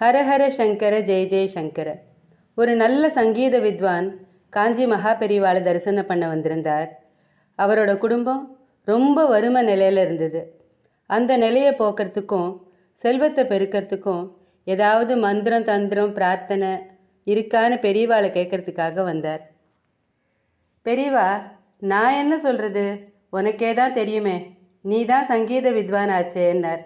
ஹரஹர சங்கர ஜெய ஜெய சங்கர. ஒரு நல்ல சங்கீத வித்வான் காஞ்சி மகாபெரிவாளை தரிசனம் பண்ண வந்திருந்தார். அவரோட குடும்பம் ரொம்ப வறுமை நிலையில் இருந்தது. அந்த நிலையை போக்கிறதுக்கும் செல்வத்தை பெருக்கிறதுக்கும் ஏதாவது மந்திரம் தந்திரம் பிரார்த்தனை இருக்கான்னு பெரியவாளை கேட்கறதுக்காக வந்தார். பெரியவா நான் என்ன சொல்கிறது உனக்கே தான் தெரியுமே. நீ தான் சங்கீத வித்வான் ஆச்சேன்னார்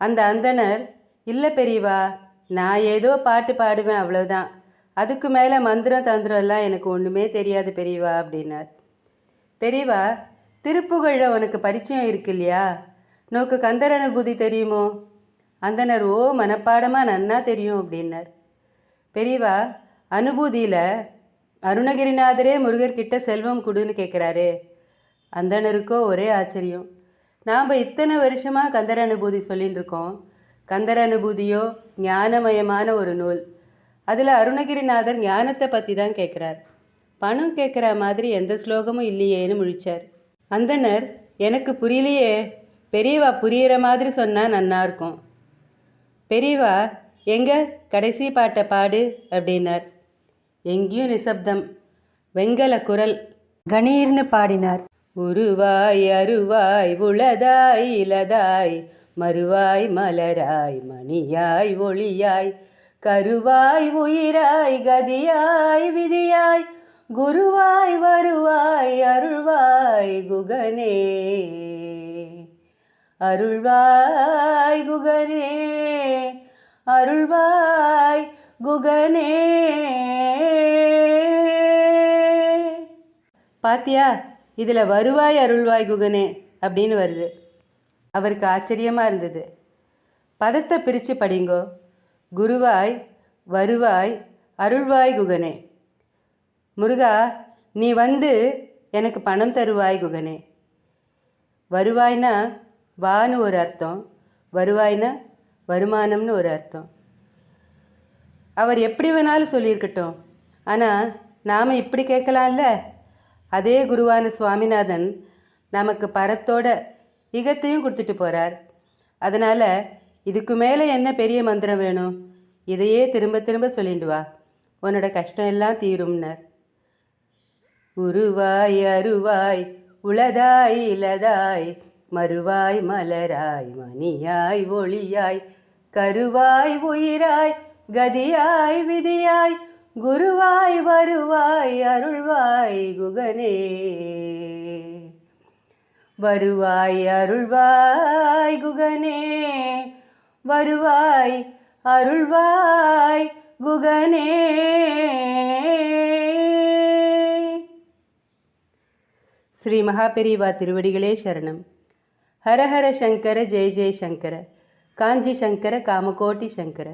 அந்த அந்தனர் இல்லை பெரியவா நான் ஏதோ பாட்டு பாடுவேன் அவ்வளோதான் அதுக்கு மேலே மந்திரம் தந்திரம் எல்லாம் எனக்கு ஒன்றுமே தெரியாது பெரியவா அப்படின்னார். பெரியவா திருப்புகழில் உனக்கு பரிச்சயம் இருக்கு இல்லையா நோக்கு கந்தர் அனுபூதி தெரியுமோ? அந்தனர் ஓ மனப்பாடமாக நன்னா தெரியும் அப்படின்னார். பெரியவா அனுபூதியில் அருணகிரிநாதரே முருகர்கிட்ட செல்வம் கொடுன்னு கேட்குறாரு அந்தனருக்கோ ஒரே ஆச்சரியம். நாம் இத்தனை வருஷமாக கந்தர் அனுபூதி சொல்லின்னு இருக்கோம் கந்தர அனுபூதியோ ஞானமயமான ஒரு நூல். அதில் அருணகிரிநாதர் ஞானத்தை பற்றி தான் கேட்குறார் பணம் கேட்குற மாதிரி எந்த ஸ்லோகமும் இல்லையேன்னு முழிச்சார். அந்தனர் எனக்கு புரியலையே. பெரியவா புரியிற மாதிரி சொன்னால் நன்னா இருக்கும். பெரியவா எங்க? கடைசி பாட்டை பாடு அப்படின்னார். எங்கேயும் நிசப்தம். வெங்கல குரல். கணீர்னு பாடினார். உருவாய் அருவாய் உளதாய் இலதாய் மறுவாய் மலராய் மணியாய் ஒளியாய் கருவாய் உயிராய் கதியாய் விதியாய் குருவாய் வருவாய் அருள்வாய் குகனே அருள்வாய் குகனே அருள்வாய் குகனே பாத்தியா இதில் வருவாய் அருள்வாய் குகனே அப்படின்னு வருது அவருக்கு ஆச்சரியமாக இருந்தது. பதத்தை பிரித்து படிங்கோ. குருவாய் வருவாய் அருள்வாய் குகனே. முருகா நீ வந்து எனக்கு பணம் தருவாய் குகனே. வருவாய்னா வான்னு ஒரு அர்த்தம். வருவாய்னா வருமானம்னு ஒரு அர்த்தம். அவர் எப்படி வேணாலும் சொல்லியிருக்கட்டும். ஆனால் நாம் இப்படி கேட்கலாம்ல? அதே குருவான சுவாமிநாதன் நமக்கு பரத்தோட யுகத்தையும் கொடுத்துட்டு போகிறார் அதனால் இதுக்கு மேலே என்ன பெரிய மந்திரம் வேணும்? இதையே திரும்ப திரும்ப சொல்லிட்டு வா. உன்னோட கஷ்டம் எல்லாம் தீரும்னர். உருவாய் அருவாய் உளதாய் இலதாய் மறுவாய் மலராய் மணியாய் ஒளியாய் கருவாய் உயிராய் கதியாய் விதியாய் குருவாய் வருவாய் அருள்வாய் குகனே. வருவாய் அருள்வாய் குகனே வருவாய் அருள்வாய் குகனே ஸ்ரீ மகாபெரிவா திருவடிகளே சரணம் ஹரஹர சங்கர ஜெய ஜெய சங்கர காஞ்சி சங்கர காமகோட்டி சங்கர